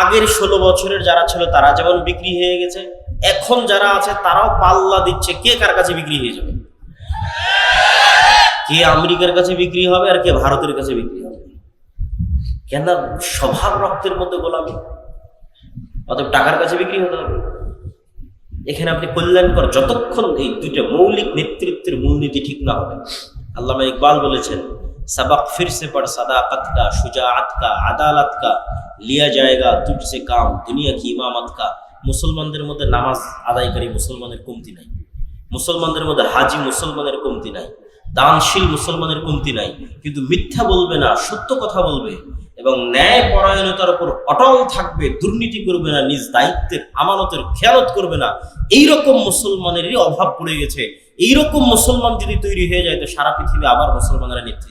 আগের ষোলো বছরের যারা ছিল, তারা যেমন বিক্রি হয়ে গেছে, এখন যারা আছে, তারাও পাল্লা দিচ্ছে, কে কার কাছে বিক্রি হয়ে যাবে? কে আমেরিকার কাছে বিক্রি হবে আর কে ভারতের কাছে বিক্রি হবে? কেন স্বভাব রক্তের মধ্যে গোলামি। অতএব টাকার কাছে বিক্রি হতে হবে। এখানে আপনি কল্যাণকর যতক্ষণ এই দুইটা মৌলিক নেতৃত্বের মূলনীতি ঠিক না হবে, আল্লামা ইকবাল বলেছেন सबक फिर से पढ़ सदाकत का शुजाअत का আদালত का লিয়া জায়গা তুঝসে কাম দুনিয়া কি ইমামত কা মুসলমানদের মধ্যে নামাজ আদায়কারী মুসলমানের কমতি নাই মুসলমানদের মধ্যে হাজি মুসলমানের কমতি নাই দানশীল মুসলমানের কমতি নাই কিন্তু মিথ্যা বলবে না সত্য কথা বলবে এবং ন্যায় পরায়ণতার উপর অটল থাকবে দুর্নীতি করবে না নিজ দায়িত্বের আমানতের খেয়ালত করবে না এইরকম মুসলমানেরই অভাব পড়ে গেছে এইরকম মুসলমান যদি তৈরি হয়ে যায় তো সারা পৃথিবী আবার মুসলমানেরা নেতৃত্ব দেবে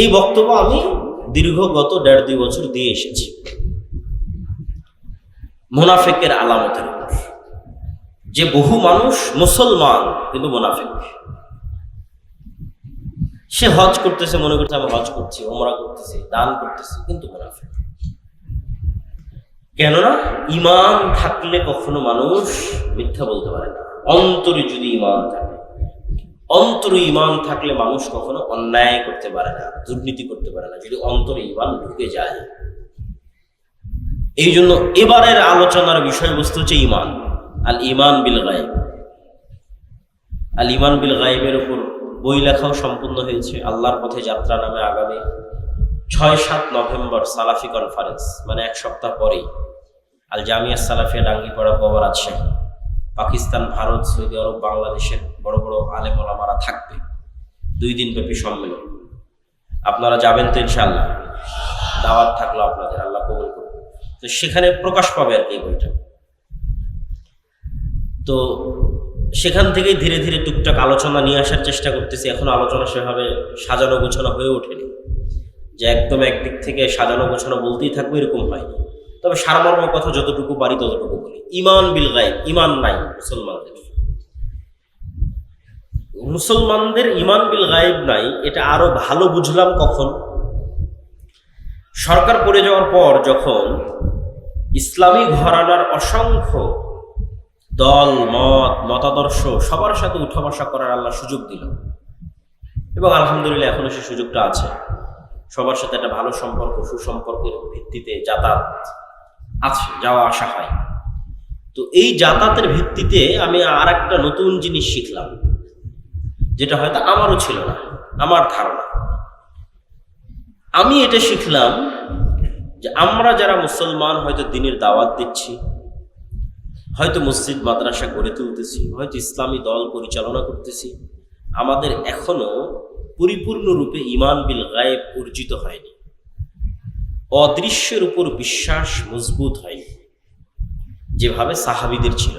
এই বক্তব্য আমি দীর্ঘ গত দেড় দুই বছর দিয়ে এসেছি। মোনাফেকের আলামতের উপর। যে বহু মানুষ মুসলমান, কিন্তু মোনাফেক। সে হজ করতেছে, মনে করছে আমি হজ করছি ওমরা করতেছি, দান করতেছি, কিন্তু মোনাফেক। কেননা ইমান থাকলে কখনো মানুষ মিথ্যা বলতে পারে না। অন্তরে যদি ইমান থাকে অন্তরে ইমান থাকলে মানুষ কখনো অন্যায় করতে পারে না, দুর্নীতি করতে পারে না, যদি অন্তরে ইমান ঢুকে যায়। এই জন্য এবারের আলোচনার বিষয়বস্তু হচ্ছে ইমান আল ইমান বিল গায়েব। আল ইমান বিল গায়েবের উপর বই লেখাও সম্পূর্ণ হয়েছে। আল্লাহর পথে যাত্রা নামে আগামী ছয় সাত নভেম্বর সালাফি কনফারেন্স মানে এক সপ্তাহ পরেই। আল জামিয়া সালাফিয়া ডাঙ্গিপাড়া বাবা রাজশাহী পাকিস্তান, ভারত, সৌদি আরব, বাংলাদেশের বড় বড় আলেম ওলামারা থাকবে। দুই দিন ব্যাপী সম্মেলন। আপনারা যাবেন তো ইনশাল্লাহ দাওয়াত থাকল আপনাদের, আল্লাহ কবুল করুন তো সেখানে প্রকাশ পাবে আর কি বইটা। তো সেখান থেকেই ধীরে ধীরে টুকটাক আলোচনা নিয়ে আসার চেষ্টা করতেছি। এখন আলোচনা সেভাবে সাজানো গোছানো হয়ে ওঠেনি। যে একদম একদিক থেকে সাজানো গোছানো বলতেই থাকবে এরকম হয়নি। তবে সারমর্ম কথা যতটুকু পারি ততটুকু বলি। ইমান বিল গাইব ইমান নাই মুসলমানদের। মুসলমানদের ইমান বিল গায়েব নাই, এটা আরও ভালো বুঝলাম কখন? সরকার পড়ে যাওয়ার পর যখন ইসলামী ঘরানার অসংখ্য দল, মত, মতাদর্শ সবার সাথে উঠা বসা করার আল্লাহ সুযোগ দিল। এবং আলহামদুলিল্লাহ এখনও সে সুযোগটা আছে। সবার সাথে একটা ভালো সম্পর্ক, সুসম্পর্কের ভিত্তিতে যাতায়াত আছে, যাওয়া আসা হয়। তো এই যাতায়াতের ভিত্তিতে আমি আর একটা নতুন জিনিস শিখলাম। যেটা হয়তো আমারও ছিল না, আমার ধারণা। আমি এটা শিখলাম যে আমরা যারা মুসলমান হয়তো দিনের দাওয়াত দিচ্ছি, হয়তো মসজিদ, মাদ্রাসা গড়ে তুলতেছি, হয়তো ইসলামী দল পরিচালনা করতেছি, আমাদের এখনও পরিপূর্ণরূপে ইমান বিল গায়েব অর্জিত হয়নি। অদৃশ্যের উপর বিশ্বাস মজবুত হয়নি, যেভাবে সাহাবিদের ছিল।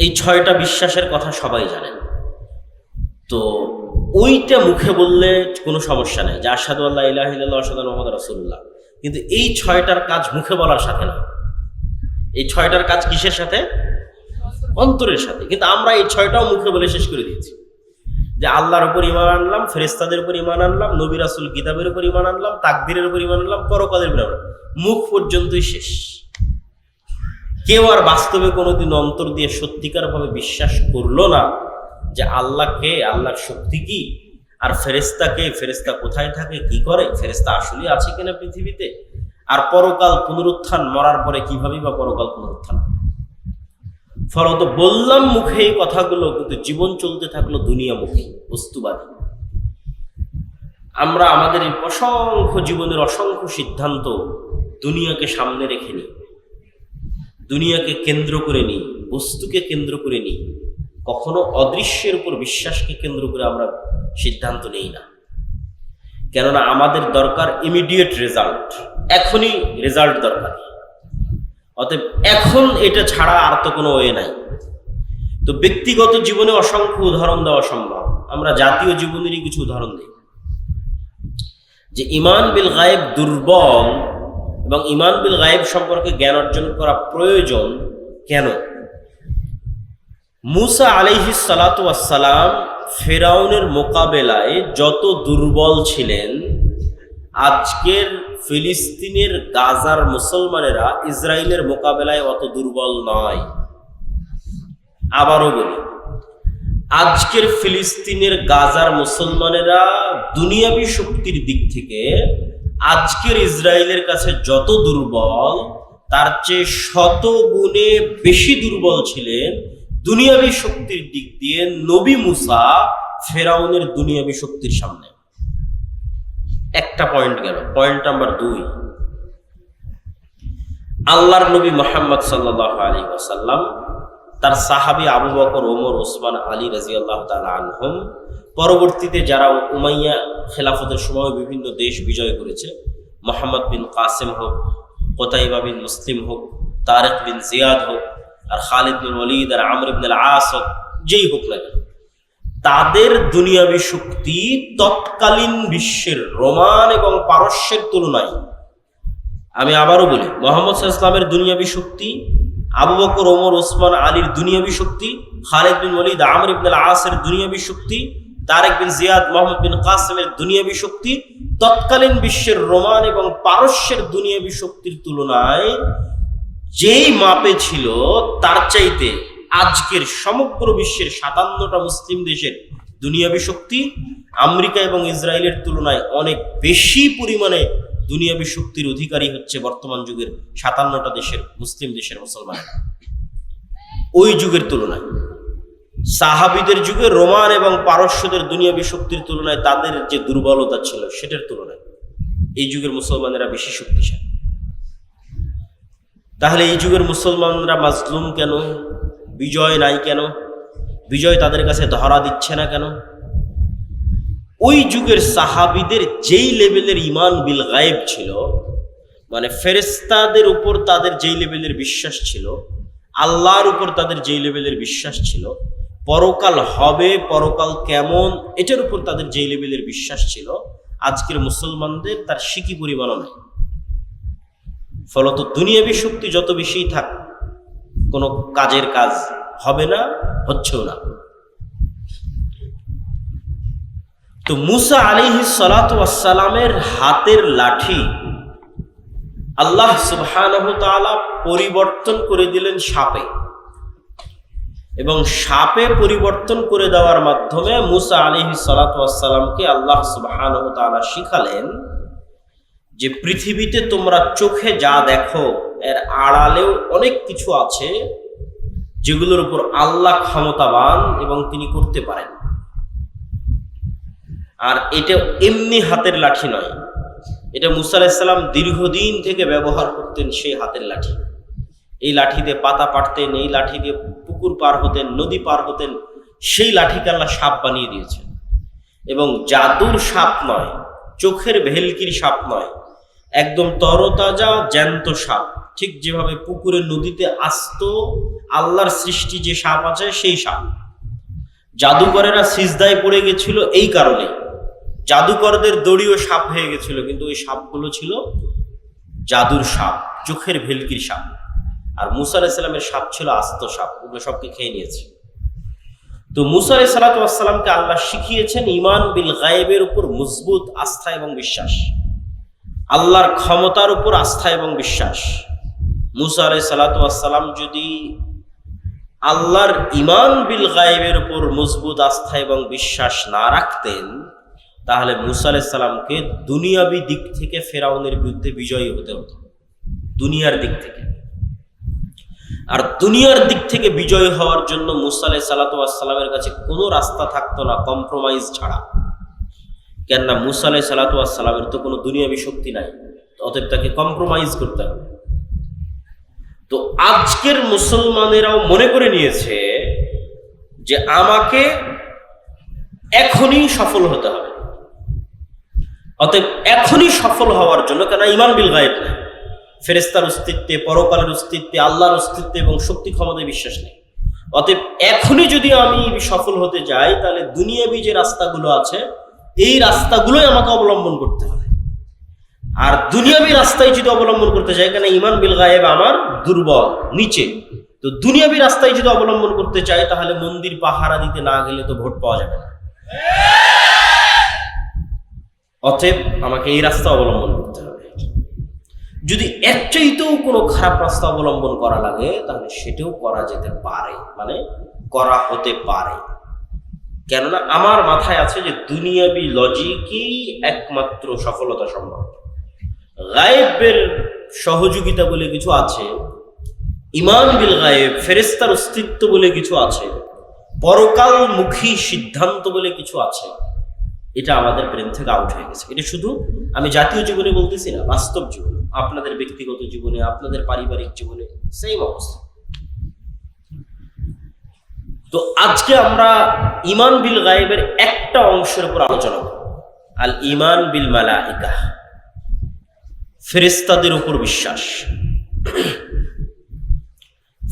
এই ছয়টা বিশ্বাসের কথা সবাই জানেন। তো ওইটা মুখে বললে কোনো সমস্যা নেই যে আসাদু আল্লাহ ইলাহ আসাদ মোহাম্মদ রসুল্লাহ কিন্তু এই ছয়টার কাজ মুখে বলার সাথে না। এই ছয়টার কাজ কিসের সাথে? অন্তরের সাথে। কিন্তু আমরা এই ছয়টাও মুখে বলে শেষ করে দিয়েছি। যে আল্লাহর উপর ইমান আনলাম ফেরেস্তাদের উপর ইমান আনলাম, নবী রাসুল কিতাবের উপর ইমান আনলাম তাকদিরের উপর ইমান আনলাম, পরকালের উপর। মুখ পর্যন্তই শেষ। কেউ আর বাস্তবে কোনোদিন অন্তর দিয়ে সত্যিকারভাবে বিশ্বাস করল না যে আল্লাহকে, আল্লাহর শক্তি কি? আর ফেরেস্তা কে? ফেরেস্তা কোথায় থাকে? কি করে? ফেরেস্তা আসলে আছে কিনা পৃথিবীতে? আর পরকাল পুনরুত্থান মরার পরে কিভাবেই বা পরকাল পুনরুত্থান ফলত বললাম মুখে এই কথাগুলো, কিন্তু জীবন চলতে থাকল দুনিয়া দুনিয়ামুখী বস্তুবাদী। আমরা আমাদের এই অসংখ্য জীবনের অসংখ্য সিদ্ধান্ত দুনিয়াকে সামনে রেখে নিই। দুনিয়াকে কেন্দ্র করে নিই, বস্তুকে কেন্দ্র করে নিই, কখনো অদৃশ্যের উপর বিশ্বাসকে কেন্দ্র করে আমরা সিদ্ধান্ত নেই না। কেননা আমাদের দরকার ইমিডিয়েট রেজাল্ট এখনই রেজাল্ট দরকার। অতএব এখন এটা ছাড়া আর তো কোনো ওয়ে নাই। তো ব্যক্তিগত জীবনে অসংখ্য উদাহরণ দেওয়া সম্ভব। আমরা জাতীয় জীবনেরই কিছু উদাহরণ দিই। যে ইমান বিল গায়েব দুর্বল এবং ইমান বিল গায়েব সম্পর্কে জ্ঞান অর্জন করা প্রয়োজন কেন? মুসা আলাইহি সালাম ফেরাউনের মোকাবেলায় যত দুর্বল ছিলেন, আজকের ফিলিস্তিনের গাজার মুসলমানেরা ইসরায়েলের মোকাবেলায় অত দুর্বল নয়। আবারও বলি, আজকের ফিলিস্তিনের গাজার মুসলমানেরা দুনিয়াবী শক্তির দিক থেকে আজকের ইসরায়েলের কাছে যত দুর্বল, তার চেয়ে শত গুণে বেশি দুর্বল ছিলেন দুনিয়াবী শক্তির দিক দিয়ে নবী মুসা ফেরাউনের দুনিয়াবী শক্তির সামনে। একটা পয়েন্ট গেল। পয়েন্ট নাম্বার দুই। আল্লাহর নবী মোহাম্মদ সাল্লাহ আলী ওসাল্লাম তার সাহাবি আবু বকর, ওমর, ওসমান, আলী রাজি আল্লাহ আনহম পরবর্তীতে যারা উমাইয়া খেলাফতের সময় বিভিন্ন দেশ বিজয় করেছে, মোহাম্মদ বিন কাসেম হোক, কোতাইবা বিন মুসলিম হোক, তারেক বিন জিয়াদ হোক, আর খালিদ বিন ওলিদ আর আমর ইবনুল আস হোক, যেই হোক না তাদের দুনিয়াবি শক্তি তৎকালীন বিশ্বের রোমান এবং পারস্যের তুলনায়, আমি আবারও বলি, মোহাম্মদ ইসলামের দুনিয়াবি শক্তি, আবু বকর, ওমর, ওসমান, আলীর দুনিয়াবি শক্তি, খালেদ বিন ওলিদ আমর ইবনুল আসের দুনিয়াবি শক্তি তারেক বিন জিয়াদ, মোহাম্মদ বিন কাসেমের দুনিয়াবী শক্তি তৎকালীন বিশ্বের রোমান এবং পারস্যের দুনিয়াবী শক্তির তুলনায় যেই মাপে ছিল, তার চাইতে আজকের সমগ্র বিশ্বের সাতান্নটা মুসলিম দেশের দুনিয়াবী শক্তি আমেরিকা এবং ইসরায়েলের তুলনায় অনেক বেশি পরিমাণে দুনিয়াবী শক্তির অধিকারী হচ্ছে বর্তমান যুগের সাতান্নটা দেশের মুসলিম দেশের মুসলমানেরা। ওই যুগের তুলনায়। সাহাবিদের যুগে রোমান এবং পারস্যদের দুনিয়াবী শক্তির তুলনায় তাদের যে দুর্বলতা ছিল সেটার তুলনায় এই যুগের মুসলমানেরা বেশি শক্তিশালী। তাহলে এই যুগের মুসলমানরা মাজলুম কেন? বিজয় নাই কেন? বিজয় তাদের কাছে ধরা দিচ্ছে না কেন? ওই যুগের সাহাবিদের যেই লেভেলের ইমান বিল গায়েব ছিল মানে ফেরেস্তাদের উপর তাদের যেই লেভেলের বিশ্বাস ছিল, আল্লাহর উপর তাদের যেই লেভেলের বিশ্বাস ছিল পরকাল হবে, পরকাল কেমন, এটার উপর তাদের যেই লেভেলের বিশ্বাস ছিল, আজকের মুসলমানদের তার সিকি পরিমাণও নাই। ফলত দুনিয়াবী শক্তি যত বেশিই থাক, কোনো কাজের কাজ হবে না, হচ্ছেও না। তো মুসা আলিহি সালাতামের হাতের লাঠি আল্লাহ সুবহানাহু তাআলা পরিবর্তন করে দিলেন সাপে। এবং সাপে পরিবর্তন করে দেওয়ার মাধ্যমে মুসা আলিহি সালাতামকে আল্লাহ সুবহানাহু তাআলা শিখালেন যে পৃথিবীতে তোমরা চোখে যা দেখো, এর আড়ালেও অনেক কিছু আছে যেগুলোর উপর আল্লাহ ক্ষমতাবান এবং তিনি করতে পারেন। আর এটা এমনি হাতের লাঠি নয়। এটা মুসা আলাহিসাল্লাম দীর্ঘদিন থেকে ব্যবহার করতেন সেই হাতের লাঠি। এই লাঠি দিয়ে পাতা পাটতেন এই লাঠি দিয়ে পুকুর পার হতেন, নদী পার হতেন, সেই লাঠিকে আল্লাহ সাপ বানিয়ে দিয়েছেন। এবং জাদুর সাপ নয়, চোখের ভেলকির সাপ নয়, একদম তরতাজা, জ্যান্ত সাপ। ঠিক যেভাবে পুকুরে নদীতে আস্ত আল্লাহর সৃষ্টি যে সাপ আছে, সেই সাপ। জাদুকরেরা সিজদায় পড়ে গেছিল এই কারণে। জাদুকরদের দড়িও সাপ হয়ে গেছিল, কিন্তু ওই সাপগুলো ছিল জাদুর সাপ, চোখের ভেলকির সাপ। আর মুসা আলাইসাল্লামের সাপ ছিল আস্ত সাপ ওগুলো সবকে খেয়ে নিয়েছে। তো মুসা আলাই সালাতামকে আল্লাহ শিখিয়েছেন ইমান বিল গায়েবের উপর মজবুত আস্থা এবং বিশ্বাস। আল্লাহর ক্ষমতার উপর আস্থা এবং বিশ্বাস। মুসা আলাই সালাতাম যদি আল্লাহর ইমান বিল গায়েবের উপর মজবুত আস্থা এবং বিশ্বাস না রাখতেন, তাহলে মুসা আলাইসাল্লামকে দুনিয়াবি দিক থেকে ফেরাউনের বিরুদ্ধে বিজয়ী হতে হতো। দুনিয়ার দিক থেকে। আর দুনিয়ার দিক থেকে বিজয় হওয়ার জন্য মুসা সালাতামের কাছে কোনো রাস্তা থাকতো না কম্প্রোমাইজ ছাড়া। কেননা মুসা আলাই সালাতামের তো কোনো দুনিয়াবি শক্তি নাই, অতএব তাকে কম্প্রোমাইজ করতে হবে। তো আজকের মুসলমানেরাও মনে করে নিয়েছে যে আমাকে এখনই সফল হতে হবে। অতএব এখনই সফল হওয়ার জন্য কেন ইমান বিল গায়েব নেই। ফেরেস্তার অস্তিত্বে, পরকালের অস্তিত্বে, আল্লাহর অস্তিত্বে এবং শক্তি ক্ষমতায় বিশ্বাস নেই। অতএব এখনই যদি আমি সফল হতে যাই, তাহলে দুনিয়াবি যে রাস্তাগুলো আছে, এই রাস্তাগুলোই আমাকে অবলম্বন করতে হবে। আর দুনিয়াবি রাস্তায় যদি অবলম্বন করতে চাই কেন ইমান বিল গায়েব আমার দুর্বল, নিচে। তো দুনিয়াবি রাস্তায় যদি অবলম্বন করতে চাই তাহলে মন্দির পাহারা দিতে না গেলে তো ভোট পাওয়া যাবে না। অতএব আমাকে এই রাস্তা অবলম্বন করতে হবে। যদি এর চাইতেও কোনো খারাপ রাস্তা অবলম্বন করা লাগে, তাহলে সেটাও করা যেতে পারে। মানে করা হতে পারে। কেননা আমার মাথায় আছে যে দুনিয়াবি লজিকই একমাত্র সফলতা সম্ভব। গায়েবের সহযোগিতা বলে কিছু আছে, ইমান বিল গায়েব ফেরেস্তার অস্তিত্ব বলে কিছু আছে, পরকালমুখী সিদ্ধান্ত বলে কিছু আছে। এটা আমাদের ব্রেন থেকে আউট হয়ে গেছে। এটা শুধু আমি জাতীয় জীবনে বলতেছি না, বাস্তব জীবনে, আপনাদের ব্যক্তিগত জীবনে, আপনাদের পারিবারিক জীবনে সেম অবস্থা। তো আজকে আমরা ইমান বিল গায়েবের একটা অংশের উপর আলোচনা করব। আল ইমান বিল মালাইকা। ফেরেস্তাদের উপর বিশ্বাস।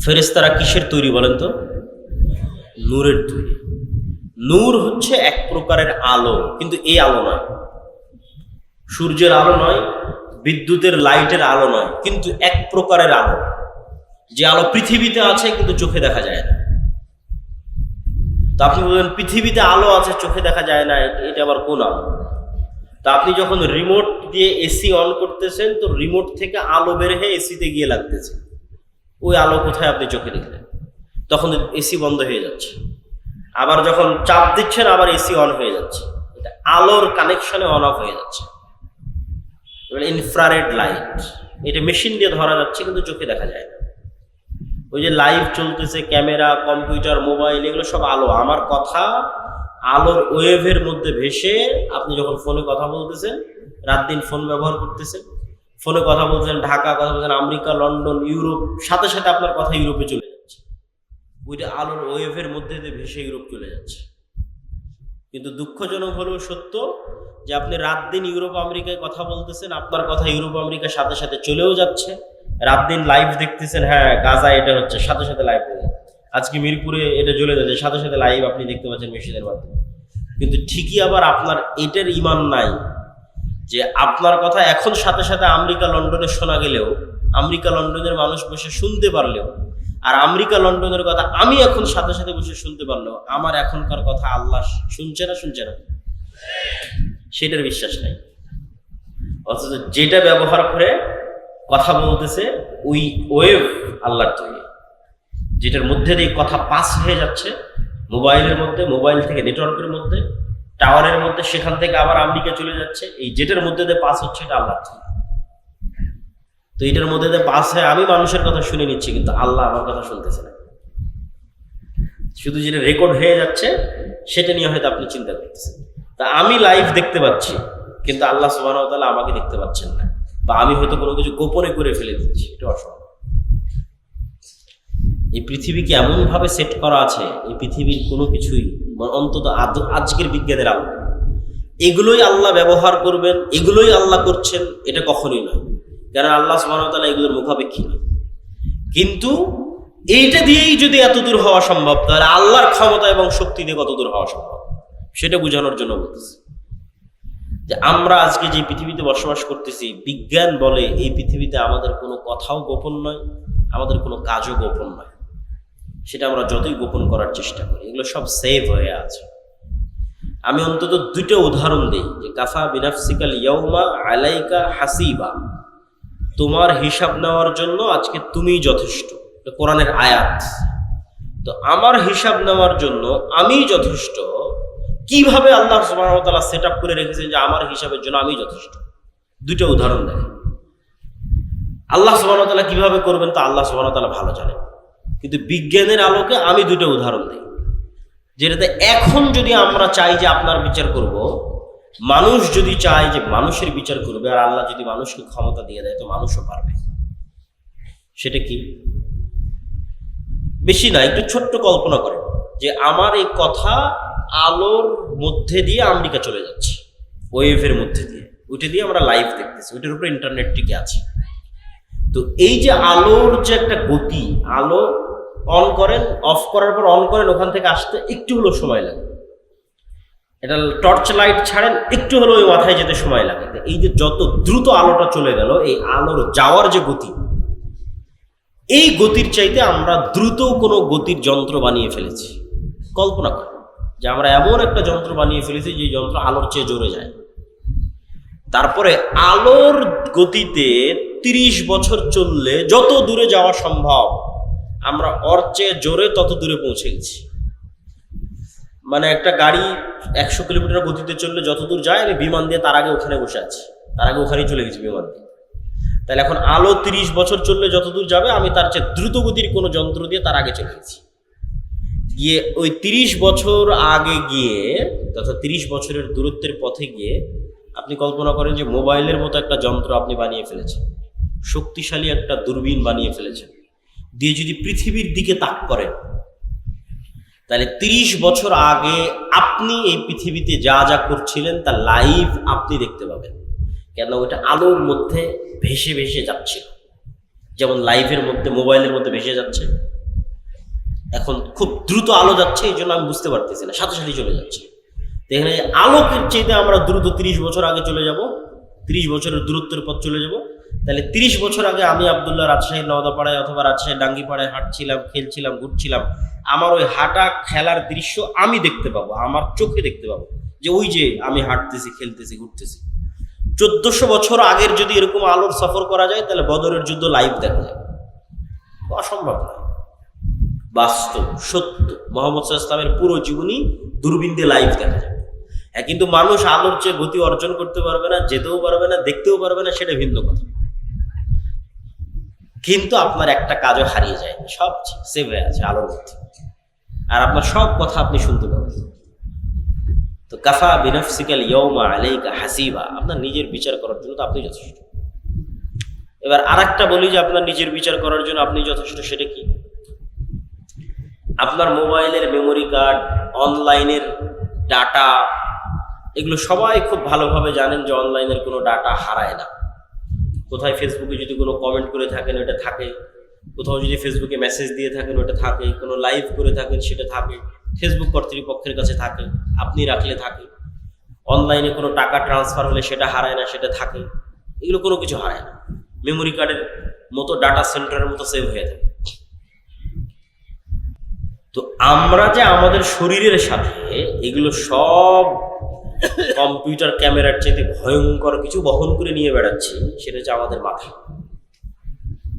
ফেরেস্তারা কিসের তৈরি বলেন তো? নূরের তৈরি। নূর হচ্ছে এক প্রকারের আলো, কিন্তু এই আলো নয়। সূর্যের আলো নয়, বিদ্যুতের লাইটের আলো নয়, কিন্তু এক প্রকারের আলো। যে আলো পৃথিবীতে আছে, কিন্তু চোখে দেখা যায় না। তা আপনি বলবেন পৃথিবীতে আলো আছে, চোখে দেখা যায় না এটা আবার কোন আলো? তা আপনি যখন রিমোট দিয়ে এসি অন করতেছেন, তো রিমোট থেকে আলো বের হয়ে এসিতে গিয়ে লাগতেছে। ওই আলো কোথায় আপনি চোখে দেখলেন? তখন এসি বন্ধ হয়ে যাচ্ছে। আবার যখন চাপ দিচ্ছেন, আবার এসি অন হয়ে যাচ্ছে। এটা আলোর কানেকশনে অন অফ হয়ে যাচ্ছে। ইনফ্রারেড লাইট এটা মেশিন দিয়ে ধরা যাচ্ছে, কিন্তু চোখে দেখা যায় না। ওই যে লাইভ চলতেছে ক্যামেরা কম্পিউটার মোবাইল এগুলো সব আলো। আমার কথা আলোর ওয়েভের মধ্যে ভেসে আপনি যখন ফোনে কথা বলতেছেন, রাত দিন ফোন ব্যবহার করতেছেন ফোনে কথা বলছেন, ঢাকা কথা বলছেন, আমেরিকা, লন্ডন, ইউরোপ, সাথে সাথে আপনার কথা ইউরোপে চলে ওইটা আলোর ওয়েভের মধ্যে দিয়ে ভেসে ইউরোপ চলে যাচ্ছে। কিন্তু দুঃখজনক হলেও সত্য যে আপনি রাত দিন ইউরোপ আমেরিকায় কথা বলতেছেন, আপনার কথা ইউরোপ আমেরিকার সাথে সাথে চলেও যাচ্ছে। রাত দিন লাইভ দেখতেছেন হ্যাঁ গাজা এটা হচ্ছে, সাথে সাথে লাইভ আজকে মিরপুরে এটা চলে যাচ্ছে, সাথে সাথে লাইভ আপনি দেখতে পাচ্ছেন মেশিনের মাধ্যমে। কিন্তু ঠিকই আবার আপনার এটার ইমান নাই যে আপনার কথা এখন সাথে সাথে আমেরিকা, লন্ডনে শোনা গেলেও, আমেরিকা, লন্ডনের মানুষ বসে শুনতে পারলেও আর আমেরিকা, লন্ডনের কথা আমি এখন সাথে সাথে বসে শুনতে পারলেও আমার এখনকার কথা আল্লাহ শুনছে না শুনছে না? সেটার বিশ্বাস নাই। অথচ যেটা ব্যবহার করে কথা বলতেছে, ওই ওয়েভ আল্লাহর তৈরি যেটার মধ্যে দিয়ে কথা পাস হয়ে যাচ্ছে, মোবাইলের মধ্যে, মোবাইল থেকে নেটওয়ার্কের মধ্যে, টাওয়ারের মধ্যে, সেখান থেকে আবার আমেরিকা চলে যাচ্ছে, এই যেটার মধ্যে দিয়ে পাস হচ্ছে, এটা আল্লাহর তৈরি তো এটার মধ্যে পাস হয়ে আমি মানুষের কথা শুনে নিচ্ছি, কিন্তু আল্লাহ আমার কথা শুনতেছে না। শুধু যেটা রেকর্ড হয়ে যাচ্ছে, সেটা নিয়ে হয়তো আপনি চিন্তা করতেছেন। তা আমি লাইভ দেখতে পাচ্ছি, কিন্তু আল্লাহ সুবাহ আমাকে দেখতে পাচ্ছেন না। বা আমি হয়তো কোনো কিছু গোপনে করে ফেলে দিচ্ছি, এটা অসম্ভব। এই পৃথিবীকে এমনভাবে সেট করা আছে? এই পৃথিবীর কোনো কিছুই মানে অন্তত আজকের বিজ্ঞানের আলো এগুলোই আল্লাহ ব্যবহার করবেন, এগুলোই আল্লাহ করছেন, এটা কখনোই নয়। কেন আল্লাহ সুবাহতালা এগুলোর মুখাপেক্ষী। কিন্তু এইটা দিয়েই যদি এত দূর হওয়া সম্ভব, তাহলে আল্লাহর ক্ষমতা এবং শক্তি দিয়ে কত দূর হওয়া সম্ভব? সেটা বোঝানোর জন্য বলতেছি। যে আমরা আজকে যে পৃথিবীতে বসবাস করতেছি, বিজ্ঞান বলে এই পৃথিবীতে আমাদের কোনো কথাও গোপন নয়, আমাদের কোনো কাজও গোপন নয়। সেটা আমরা যতই গোপন করার চেষ্টা করি, এগুলো সব সেভ হয়ে আছে। আমি অন্তত দুটো উদাহরণ দিই, যে কাফা বিনাফসিকাল ইয়ৌমা আলাইকা হাসিবা। তোমার হিসাব নেওয়ার জন্য আজকে তুমিই যথেষ্ট। কোরআনের আয়াত। তো আমার হিসাব নেওয়ার জন্য আমি যথেষ্ট। কীভাবে আল্লাহ সুবাহতাল্লাহ সেট আপ করে রেখেছেন যে আমার হিসাবের জন্য আমি যথেষ্ট? দুইটা উদাহরণ দেখেন। আল্লাহ সুবাহতাল্লাহ কীভাবে করবেন তা আল্লাহ সুবাহতাল্লাহ ভালো জানেন। কিন্তু বিজ্ঞানের আলোকে আমি দুটো উদাহরণ দিই। যেটাতে এখন যদি আমরা চাই যে আপনার বিচার করব মানুষ যদি চায় যে মানুষের বিচার করবে আর আল্লাহ যদি মানুষকে ক্ষমতা দিয়ে দেয়, তো মানুষও পারবে। সেটা কি? বেশি না, একটু ছোট্ট কল্পনা করেন যে আমার এই কথা আলোর মধ্যে দিয়ে আমেরিকা চলে যাচ্ছে ওয়েভের মধ্যে দিয়ে। ওইটা দিয়ে আমরা লাইভ দেখতেছি, ওইটার উপরে ইন্টারনেট টিকে আছে। তো এই যে আলোর যে একটা গতি, আলো অন করেন অফ করার পর অন করেন, ওখান থেকে আসতে একটু হলেও সময় লাগে। এটা টর্চ লাইট ছাড়েন, একটু হলেও ওই মাথায় যেতে সময় লাগে। এই যে যত দ্রুত আলোটা চলে গেল, এই আলোর যাওয়ার যে গতি, এই গতির চাইতে আমরা দ্রুত কোনো গতির যন্ত্র বানিয়ে ফেলেছি। কল্পনা করেন যে আমরা এমন একটা যন্ত্র বানিয়ে ফেলেছি যে যন্ত্র আলোর চেয়ে জোরে যায়। তারপরে আলোর গতিতে তিরিশ বছর চললে যত দূরে যাওয়া সম্ভব, আমরা ওর চেয়ে জোরে তত দূরে পৌঁছে গেছি। মানে একটা গাড়ি একশো কিলোমিটার গতিতে চললে যতদূর যায়, আমি বিমান দিয়ে তার আগে ওখানে বসে আছি। তার আগে ওখানেই চলে গেছি বিমান দিয়ে। তাহলে এখন আলো তিরিশ বছর চললে যতদূর যাবে, আমি তার চেয়ে দ্রুত গতির কোনো যন্ত্র দিয়ে তার আগে চলে গেছি। গিয়ে ওই তিরিশ বছর আগে গিয়ে, তথা তিরিশ বছরের দূরত্বের পথে গিয়ে আপনি কল্পনা করেন যে মোবাইলের মতো একটা যন্ত্র আপনি বানিয়ে ফেলেছেন। শক্তিশালী একটা দূরবীন বানিয়ে ফেলেছেন। দিয়ে যদি পৃথিবীর দিকে তাক করেন তাহলে তিরিশ বছর আগে আপনি এই পৃথিবীতে যা যা করছিলেন, তা লাইভ আপনি দেখতে পাবেন। কেন ওটা আলোর মধ্যে ভেসে ভেসে যাচ্ছিল। যেমন লাইভের মধ্যে, মোবাইলের মধ্যে ভেসে যাচ্ছে। এখন খুব দ্রুত আলো যাচ্ছে, এই জন্য আমি বুঝতে পারতেছি না। সাথে সাথে চলে যাচ্ছে। এখানে আলোকের চাইতে আমরা দ্রুত তিরিশ বছর আগে চলে যাব। তিরিশ বছরের দূরত্বের পথ চলে যাব। তাহলে তিরিশ বছর আগে আমি আবদুল্লাহ রাজশাহী নওদাপাড়ায় অথবা রাজশাহী ডাঙ্গিপাড়ায় হাঁটছিলাম, খেলছিলাম, ঘুরছিলাম, আমার ওই হাঁটা খেলার দৃশ্য আমি দেখতে পাবো, আমার চোখে দেখতে পাবো যে ওই যে আমি হাঁটতেছি, খেলতেছি, ঘুরতেছি। চোদ্দশো বছর আগের যদি এরকম আলোর সফর করা যায়, তাহলে বদরের যুদ্ধ লাইভ দেখা যায়। অসম্ভব নয় বাস্তব, সত্য, মোহাম্মদ ইসলামের পুরো জীবনী দূরবীন দিয়ে লাইভ দেখা যায়। হ্যাঁ কিন্তু মানুষ আলোর চেয়ে গতি অর্জন করতে পারবে না, যেতেও পারবে না, দেখতেও পারবে না, সেটা ভিন্ন কথা। কিন্তু আপনার একটা কাজও হারিয়ে যায় সব সেভ হয়ে আছে আলোর মধ্যে। আর আপনার সব কথা আপনি শুনতে পাবেন। তো কাফা বিনফসিকাল ইয়ৌমা আলাইকা হাসিবা, আপনার নিজের বিচার করার জন্য তো আপনি যথেষ্ট। এবার আর একটা বলি যে আপনার নিজের বিচার করার জন্য আপনি যথেষ্ট, সেটা কি? আপনার মোবাইলের মেমোরি কার্ড অনলাইনের ডাটা এগুলো সবাই খুব ভালোভাবে জানেন যে অনলাইনের কোনো ডাটা হারায় না। কোথায় ফেসবুকে যদি কোনো কমেন্ট করে থাকেন ওটা থাকে। কোথাও যদি ফেসবুকে মেসেজ দিয়ে থাকেন ওটা থাকে। কোনো লাইভ করে থাকেন, সেটা থাকে। ফেসবুক কর্তৃপক্ষের কাছে থাকে। আপনি রাখলে থাকে। অনলাইনে কোনো টাকা ট্রান্সফার হলে সেটা হারায় না, সেটা থাকে। এগুলো কোনো কিছু হারায় না। মেমোরি কার্ডের মতো ডাটা সেন্টারের মতো সেভ হয়ে থাকে। তো আমরা যে আমাদের শরীরের সাথে এগুলো সব কম্পিউটার ক্যামেরার চাইতে ভয়ঙ্কর কিছু বহন করে নিয়ে বেড়াচ্ছি, সেটা হচ্ছে আমাদের মাথা।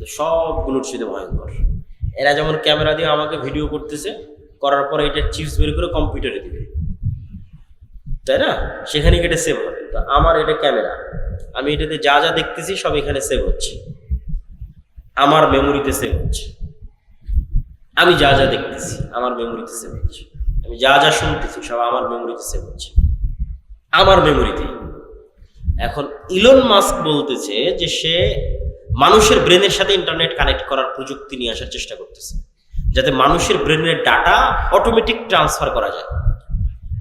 সবগুলোর সাথে ভয়ঙ্কর। এরা যেমন ক্যামেরা দিয়ে আমাকে ভিডিও করতেছে, করার পর এটা চিপস বের করে কম্পিউটারে দিবে। তাই না? সেখানে এটা সেভ হবে। তো আমার এটা ক্যামেরা। আমি এটাতে যা যা দেখতেছি সব এখানে সেভ হচ্ছে। আমার মেমোরিতে সেভ হচ্ছে। আমি যা যা দেখতেছি, আমার মেমোরিতে সেভ হচ্ছে। আমি যা যা শুনতেছি সব আমার মেমোরিতে সেভ হচ্ছে। আমার মেমোরিতে এখন ইলন মাস্ক বলতেছে যে সে মানুষের ব্রেনের সাথে ইন্টারনেট কানেক্ট করার প্রযুক্তি নিয়ে আসার চেষ্টা করতেছে, যাতে মানুষের ব্রেনের ডাটা অটোমেটিক ট্রান্সফার করা যায়।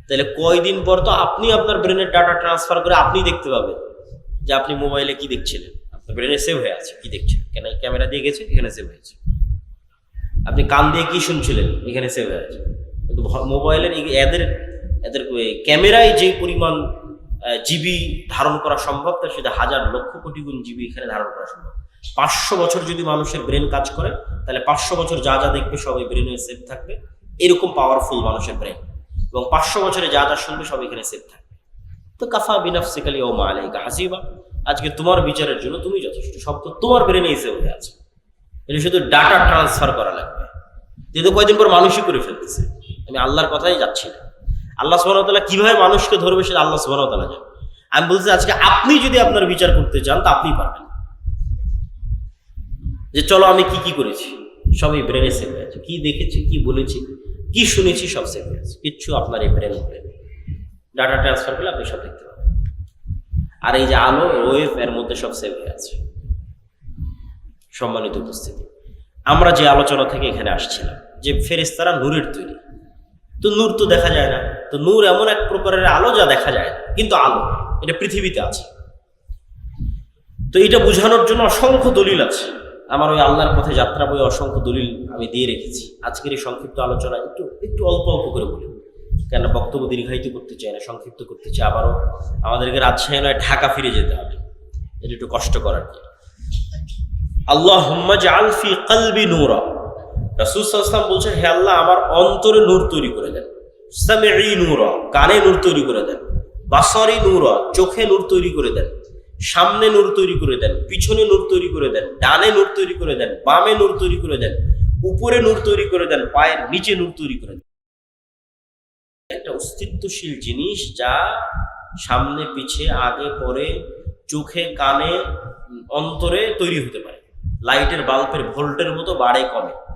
তাহলে কয়দিন পর তো আপনি আপনার ব্রেনের ডাটা ট্রান্সফার করে আপনি দেখতে পাবেন যে আপনি মোবাইলে কি দেখছিলেন। আপনার ব্রেনে সেভ হয়ে আছে, কি দেখছেন? কেন ক্যামেরা দিয়ে গেছে? এখানে সেভ হয়েছে। আপনি কান দিয়ে কি শুনছিলেন? এখানে সেভ হয়ে আছে। কিন্তু মোবাইলের এদের এদের ক্যামেরায় যে পরিমাণ জিবি ধারণ করা সম্ভব তার সেটা হাজার লক্ষ কোটি গুণ জিবি এখানে ধারণ করা সম্ভব। পাঁচশো বছর যদি মানুষের ব্রেন কাজ করে, তাহলে পাঁচশো বছর যা যা দেখবে সবাই ব্রেনে সেভ থাকবে। এরকম পাওয়ারফুল মানুষের ব্রেন। এবং পাঁচশো বছরে যা যা শুনবে সব এখানে সেভ থাকবে। তো কাফা বিনাফসিকালি ও মা আলাইকা হাসিবা। আজকে তোমার বিচারের জন্য তুমি যথেষ্ট, সব তো তোমার ব্রেনেই সেভ হয়ে আছে। এটা শুধু ডাটা ট্রান্সফার করা লাগবে। যেহেতু কয়েকদিন পর মানুষই করে ফেলতেছে। আমি আল্লাহর কথাই যাচ্ছি না। আল্লাহ সুবাহতাল্লাহ কীভাবে মানুষকে ধরবে সেটা আল্লাহ সুবাহতাল্লাহ জানে। আমি বলছি আজকে আপনি যদি আপনার বিচার করতে চান, তা আপনি পারবেন। যে চলো আমি কি কি করেছি? সবই ব্রেনে সেভ হয়ে আছে। কি দেখেছি, কি বলেছি, কি শুনেছি, সব সেভ হয়ে আছে। কিচ্ছু আপনার এই ব্রেনে ব্রেনে ডাটা ট্রান্সফার করলে আপনি সব দেখতে পাবেন। আর এই যে আলো ওয়েভ এর মধ্যে সব সেভ হয়ে আছে। সম্মানিত উপস্থিতি। আমরা যে আলোচনা থেকে এখানে আসছিলাম, যে ফেরেস্তারা নূরের তৈরি। তো নূর তো দেখা যায় না। তো নূর এমন এক প্রকারের আলো যা দেখা যায়, কিন্তু আলো, এটা পৃথিবীতে আছে। তো এটা বোঝানোর জন্য অসংখ্য দলিল আছে। আমার ওই আল্লাহর পথে যাত্রা বই অসংখ্য দলিল আমি দিয়ে রেখেছি। আজকের এই সংক্ষিপ্ত আলোচনা একটু একটু অল্প অল্প করে বলি। কেন বক্তব্য দীর্ঘায়িত করতে চাই না, সংক্ষিপ্ত করতে চাই। আবারও আমাদেরকে রাজশাহী নয় ঢাকা ফিরে যেতে হবে। এটা একটু কষ্ট করার কি আল্লাহ আলফি কলবি নূরা। রাসুলাম বলছেন, হে আল্লাহ, আমার অন্তরে নূর তৈরি করে দেন। কানে নূর তৈরি করে দেন। বাসরি নূরা, চোখে নূর তৈরি করে দেন। সামনে নূর তৈরি করে দেন। পিছনে নূর তৈরি করে দেন। ডানে নূর তৈরি করে দেন। বামে নূর তৈরি করে দেন। উপরে নূর তৈরি করে দেন। পায়ের নিচে নূর তৈরি করে দেন। একটা অস্তিত্বশীল জিনিস যা সামনে, পিছে, আগে, পরে, চোখে, কানে, অন্তরে তৈরি হতে পারে। লাইটের বাল্বের ভোল্টের মতো বাড়ে, কমে।